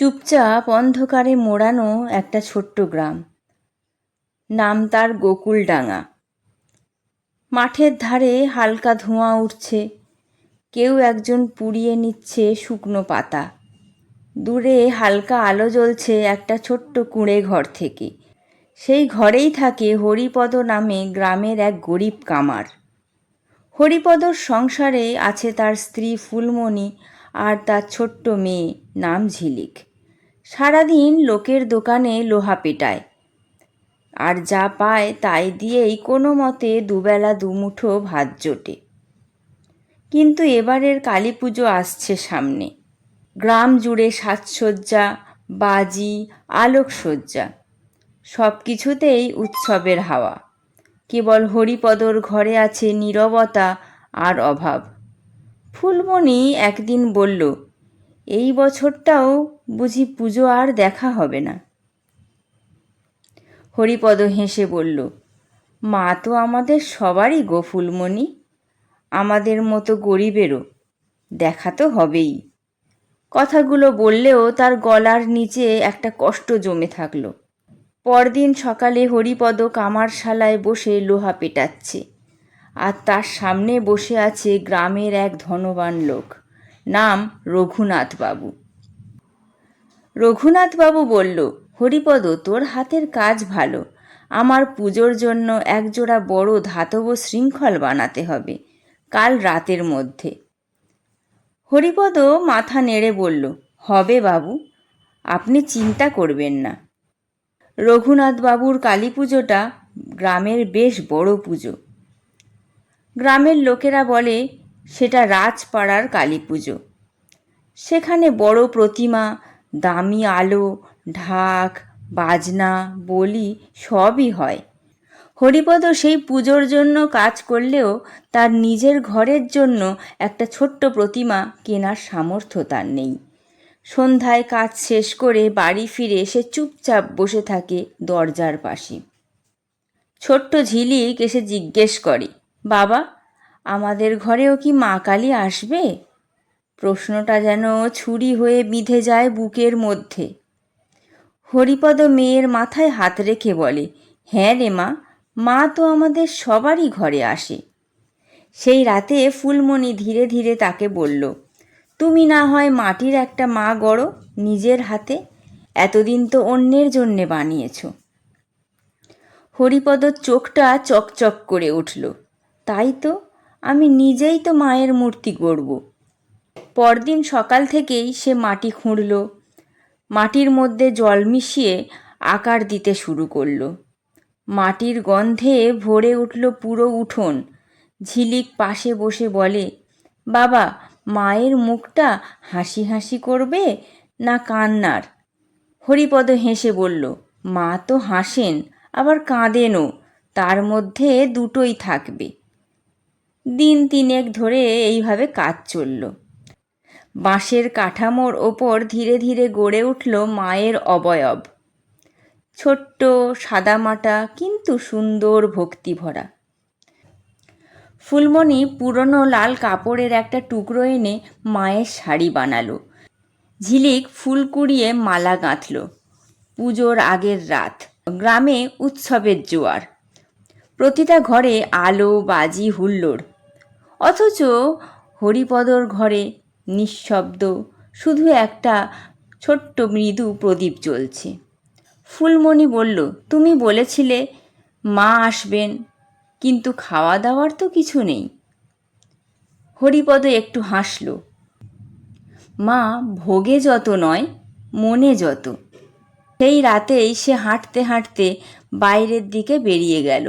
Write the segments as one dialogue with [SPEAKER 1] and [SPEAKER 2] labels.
[SPEAKER 1] চুপচাপ অন্ধকারে মোড়ানো একটা ছোট্ট গ্রাম। নাম তার গোকুলডাঙ্গা। মাঠের ধারে হালকা ধোঁয়া উঠছে। কেউ একজন পুড়িয়ে নিচ্ছে শুকনো পাতা। দূরে হালকা আলো জ্বলছে একটা ছোট্ট কুঁড়ে ঘর থেকে। সেই ঘরেই থাকে হরিপদ নামে গ্রামের এক গরিব কামার। হরিপদর সংসারে আছে তার স্ত্রী ফুলমণি আর তার ছোট্ট মেয়ে, নাম ঝিলিক। সারাদিন লোকের দোকানে লোহা পেটায়। আর যা পায় তাই দিয়েই কোনো মতে দুবেলা দুমুঠো ভাত জোটে। কিন্তু এবারের কালী পুজো আসছে সামনে। গ্রাম জুড়ে সাজসজ্জা, বাজি, আলোকসজ্জা সব কিছুতেই উৎসবের হাওয়া। কেবল হরিপদর ঘরে আছে নীরবতা আর অভাব। ফুলমণি একদিন বলল, এই বছরটাও বুঝি পুজো আর দেখা হবে না। হরিপদ হেসে বলল, মা তো আমাদের সবারই গো ফুলমণি, আমাদের মতো গরিবেরও, দেখা তো হবেই। কথাগুলো বললেও তার গলার নিচে একটা কষ্ট জমে থাকল। পরদিন সকালে হরিপদ কামারশালায় বসে লোহা পেটাচ্ছে, আর তার সামনে বসে আছে গ্রামের এক ধনবান লোক, নাম রঘুনাথ বাবু রঘুনাথ বাবু বলল, হরিপদ, তোর হাতের কাজ ভালো। আমার পুজোর জন্য একজোড়া বড় ধাতব শৃঙ্খল বানাতে হবে, কাল রাতের মধ্যে। হরিপদ মাথা নেড়ে বলল, হবে বাবু, আপনি চিন্তা করবেন না। রঘুনাথবাবুর কালী পুজোটা গ্রামের বেশ বড় পুজো। গ্রামের লোকেরা বলে, সেটা রাজপাড়ার কালী পুজো সেখানে বড় প্রতিমা দামি আলো, ঢাক, বাজনা, বলি সবই হয়। হরিপদ সেই পুজোর জন্য কাজ করলেও তার নিজের ঘরের জন্য একটা ছোট্ট প্রতিমা কেনার সামর্থ্য তার নেই। সন্ধ্যায় কাজ শেষ করে বাড়ি ফিরে সে চুপচাপ বসে থাকে দরজার পাশে। ছোট্ট ঝিলিক এসে জিজ্ঞেস করে, বাবা, আমাদের ঘরেও কি মা কালী আসবে? প্রশ্নটা যেন ছুরি হয়ে বিঁধে যায় বুকের মধ্যে। হরিপদ মেয়ের মাথায় হাত রেখে বলে হ্যাঁ রে মা মা তো আমাদের সবারই ঘরে আসে। সেই রাতে ফুলমণি ধীরে ধীরে তাকে বলল, তুমি না হয় মাটির একটা মা গড়ো নিজের হাতে, এতদিন তো অন্যের জন্যে বানিয়েছ। হরিপদর চোখটা চকচক করে উঠল, তাই তো, আমি নিজেই তো মায়ের মূর্তি গড়ব। পরদিন সকাল থেকেই সে মাটি খুঁড়ল। মাটির মধ্যে জল মিশিয়ে আকার দিতে শুরু করল। মাটির গন্ধে ভরে উঠল পুরো উঠোন। ঝিলিক পাশে বসে বলে, বাবা, মায়ের মুখটা হাসি হাসি করবে না কান্নার? হরিপদ হেসে বলল, মা তো হাসেন, আবার কাঁদেনও, তার মধ্যে দুটোই থাকবে। দিন তিনেক ধরে এইভাবে কাজ চলল। বাঁশের কাঠামোর ওপর ধীরে ধীরে গড়ে উঠল মায়ের অবয়ব। ছোট্ট, সাদামাটা, কিন্তু সুন্দর ভক্তি ভরা ফুলমণি পুরনো লাল কাপড়ের একটা টুকরো এনে মায়ের শাড়ি বানালো। ঝিলিক ফুল কুড়িয়ে মালা গাঁথল। পুজোর আগের রাত, গ্রামে উৎসবের জোয়ার। প্রতিটা ঘরে আলো, বাজি, হুল্লোড়। অথচ হরিপদর ঘরে নিঃশব্দ। শুধু একটা ছোট্ট মৃদু প্রদীপ জ্বলছে। ফুলমণি বলল, তুমি বলেছিলে মা আসবেন, কিন্তু খাওয়া দাওয়ার তো কিছু নেই। হরিপদ একটু হাসল, মা, ভোগে যত নয়, মনে যত। সেই রাতেই সে হাঁটতে হাঁটতে বাইরের দিকে বেরিয়ে গেল।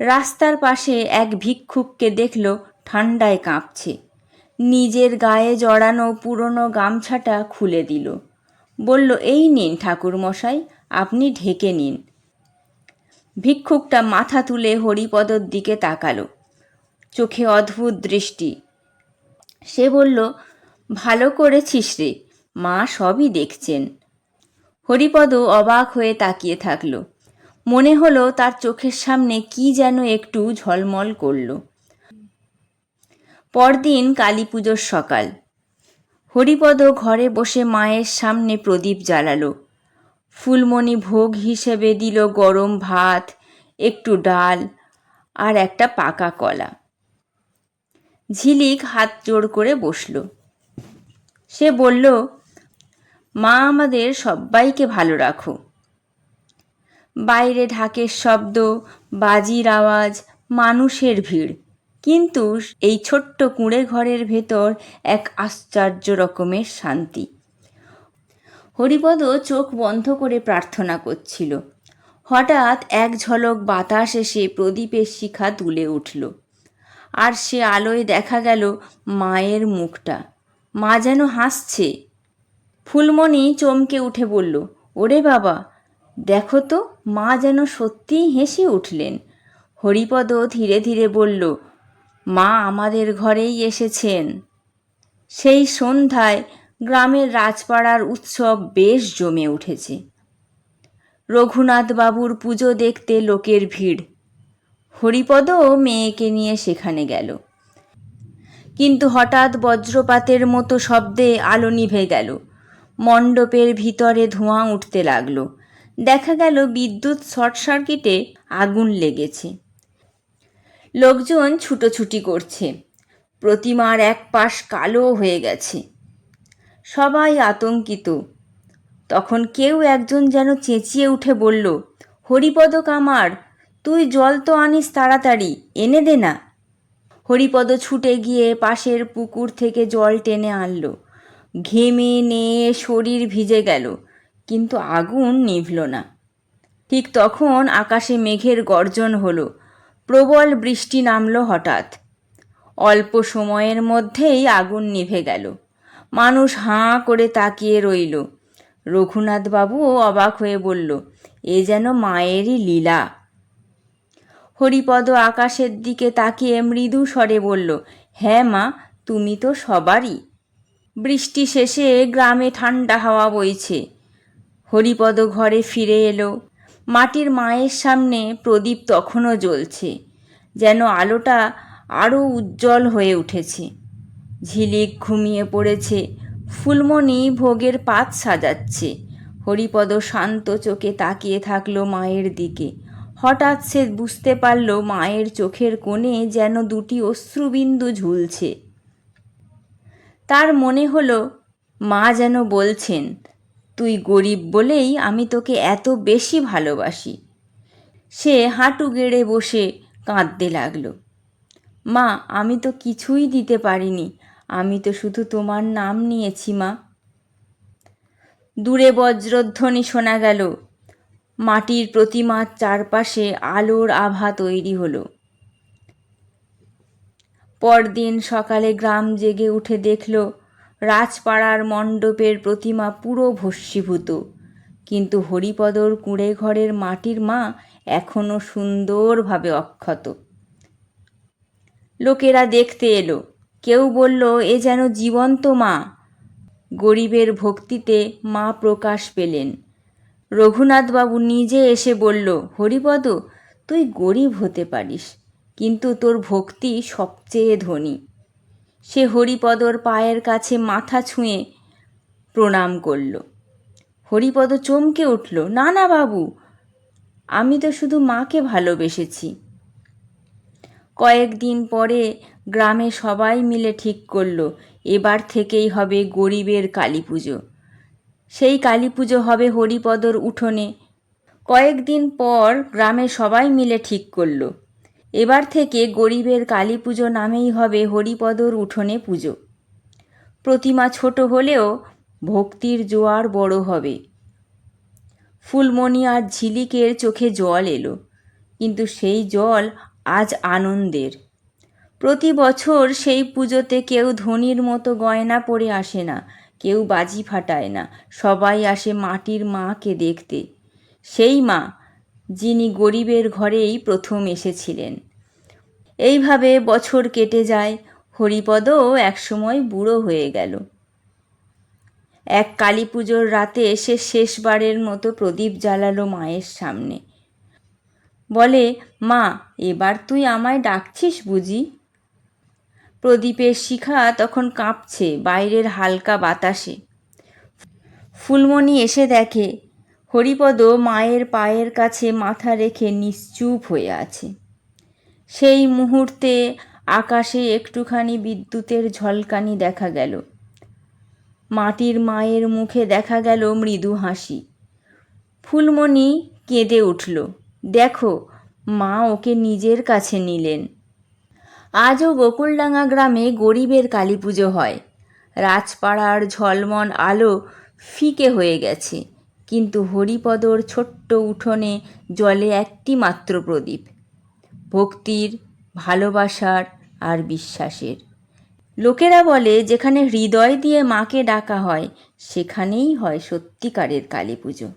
[SPEAKER 1] রাস্তার পাশে এক ভিক্ষুককে দেখল ঠান্ডায় কাঁপছে। নিজের গায়ে জড়ানো পুরনো গামছাটা খুলে দিল। বলল, এই নিন ঠাকুরমশাই, আপনি ঢেকে নিন। ভিক্ষুকটা মাথা তুলে হরিপদর দিকে তাকালো। চোখে অদ্ভুত দৃষ্টি। সে বলল, ভালো করেছিস রে, মা সবই দেখছেন। হরিপদ অবাক হয়ে তাকিয়ে থাকল। মনে হলো তার চোখের সামনে কি যেন একটু ঝলমল করল। পরদিন কালী পুজোর সকাল। হরিপদ ঘরে বসে মায়ের সামনে প্রদীপ জ্বালালো। ফুলমণি ভোগ হিসেবে দিল গরম ভাত, একটু ডাল আর একটা পাকা কলা। ঝিলিক হাত জোড় করে বসল। সে বলল, মা আমাদের সবাইকে ভালো রাখো। বাইরে ঢাকের শব্দ, বাজির আওয়াজ, মানুষের ভিড়। কিন্তু এই ছোট্ট কুঁড়ে ঘরের ভেতর এক আশ্চর্য রকমের শান্তি। হরিপদ চোখ বন্ধ করে প্রার্থনা করছিল। হঠাৎ এক ঝলক বাতাস এসে প্রদীপের শিখা তুলে উঠল। আর সে আলোয় দেখা গেল মায়ের মুখটা। মা যেন হাসছে। ফুলমণি চমকে উঠে বলল, ওরে বাবা, দেখো তো, মা যেন সত্যিই হেসে উঠলেন। হরিপদ ধীরে ধীরে বলল মা আমাদের ঘরেই এসেছেন। সেই সন্ধ্যায় গ্রামের রাজপাড়ার উৎসব বেশ জমে উঠেছে। রঘুনাথবাবুর পুজো দেখতে লোকের ভিড়। হরিপদও মেয়েকে নিয়ে সেখানে গেল। কিন্তু হঠাৎ বজ্রপাতের মতো শব্দে আলো নিভে গেল। মণ্ডপের ভিতরে ধোঁয়া উঠতে লাগল। দেখা গেল বিদ্যুৎ শর্ট সার্কিটে আগুন লেগেছে। লোকজন ছুটোছুটি করছে। প্রতিমার এক পাশ কালো হয়ে গেছে। সবাই আতঙ্কিত। তখন কেউ একজন যেন চেঁচিয়ে উঠে বলল হরিপদ কামার তুই জল তো আনিস তাড়াতাড়ি, এনে দে না। হরিপদ ছুটে গিয়ে পাশের পুকুর থেকে জল টেনে আনলো। ঘেমে নেয়ে শরীর ভিজে গেল, কিন্তু আগুন নিভল না। ঠিক তখন আকাশে মেঘের গর্জন হলো। প্রবল বৃষ্টি নামল হঠাৎ। অল্প সময়ের মধ্যেই আগুন নিভে গেল। মানুষ হাঁ করে তাকিয়ে রইল। রঘুনাথবাবুও অবাক হয়ে বলল, এ যেন মায়েরই লীলা। হরিপদ আকাশের দিকে তাকিয়ে মৃদু স্বরে বলল হ্যাঁ মা, তুমি তো সবারই। বৃষ্টি শেষে গ্রামে ঠান্ডা হাওয়া বইছে। হরিপদ ঘরে ফিরে এলো। মাটির মায়ের সামনে প্রদীপ তখনও জ্বলছে, যেন আলোটা আরও উজ্জ্বল হয়ে উঠেছে। ঝিলিক ঘুমিয়ে পড়েছে, ফুলমণি ভোগের পাত সাজাচ্ছে। হরিপদ শান্ত চোখে তাকিয়ে থাকল মায়ের দিকে। হঠাৎ সে বুঝতে পারল মায়ের চোখের কোণে যেন দুটি অশ্রুবিন্দু ঝুলছে। তার মনে হলো, মা যেন বলছেন তুই গরিব বলেই আমি তোকে এত বেশি ভালোবাসি। সে হাঁটু গেড়ে বসে কাঁদতে লাগল। মা, আমি তো কিছুই দিতে পারিনি। আমি তো শুধু তোমার নাম নিয়েছি, মা। দূরে বজ্রধ্বনি শোনা গেল। মাটির প্রতিমার চারপাশে আলোর আভা তৈরি হলো। পরদিন সকালে গ্রাম জেগে উঠে দেখল রাজপাড়ার মণ্ডপের প্রতিমা পুরো ভস্মীভূত। কিন্তু হরিপদর কুঁড়ে ঘরের মাটির মা এখনও সুন্দরভাবে অক্ষত। লোকেরা দেখতে এলো। কেউ বলল, এ যেন জীবন্ত মা। গরিবের ভক্তিতে মা প্রকাশ পেলেন। রঘুনাথবাবু নিজে এসে বলল, হরিপদ, তুই গরিব হতে পারিস, কিন্তু তোর ভক্তি সবচেয়ে ধনী। সে হরিপদর পায়ের কাছে মাথা ছুঁয়ে প্রণাম করল। হরিপদ চমকে উঠল, না না বাবু, আমি তো শুধু মাকে ভালোবেসেছি। কয়েকদিন পরে গ্রামে সবাই মিলে ঠিক করল, এবার থেকেই হবে গরিবের কালী পুজো সেই কালী পুজো হবে হরিপদর উঠোনে। কয়েকদিন পর গ্রামে সবাই মিলে ঠিক করল। এবার থেকে গরিবের কালী পুজো নামেই হবে হরিপদর উঠোনে পুজো। প্রতিমা ছোট হলেও ভক্তির জোয়ার বড় হবে। ফুলমণি আর ঝিলিকের চোখে জল এলো, কিন্তু সেই জল আজ আনন্দের। প্রতি বছর সেই পুজোতে কেউ ধনির মতো গয়না পরে আসে না, কেউ বাজি ফাটায় না, সবাই আসে মাটির মাকে দেখতে। সেই মা যিনি গরিবের ঘরেই প্রথম এসেছিলেন। এইভাবে বছর কেটে যায়, হরিপদও একসময় বুড়ো হয়ে গেল। এক কালী পুজোর রাতে সে শেষবারের মতো প্রদীপ জ্বালালো মায়ের সামনে। বলে, মা, এবার তুই আমায় ডাকছিস বুঝি? প্রদীপের শিখা তখন কাঁপছে, বাইরের হালকা বাতাসে। ফুলমণি এসে দেখে হরিপদ মায়ের পায়ের কাছে মাথা রেখে নিশ্চুপ হয়ে আছে। সেই মুহূর্তে আকাশে একটুখানি বিদ্যুতের ঝলকানি দেখা গেল। মাটির মায়ের মুখে দেখা গেল মৃদু হাসি। ফুলমণি কেঁদে উঠল, দেখো, মা ওকে নিজের কাছে নিলেন। আজও গোকুলডাঙ্গা গ্রামে গরিবের কালী পুজো হয়। রাজপাড়ার ঝলমন আলো ফিকে হয়ে গেছে। কিন্তু হরিপদর ছোট্ট উঠোনে জলে একটি মাত্র প্রদীপ, ভক্তির, ভালোবাসার আর বিশ্বাসের। লোকেরা বলে, যেখানে হৃদয় দিয়ে মাকে ডাকা হয়, সেখানেই হয় সত্যিকারের কালী পুজো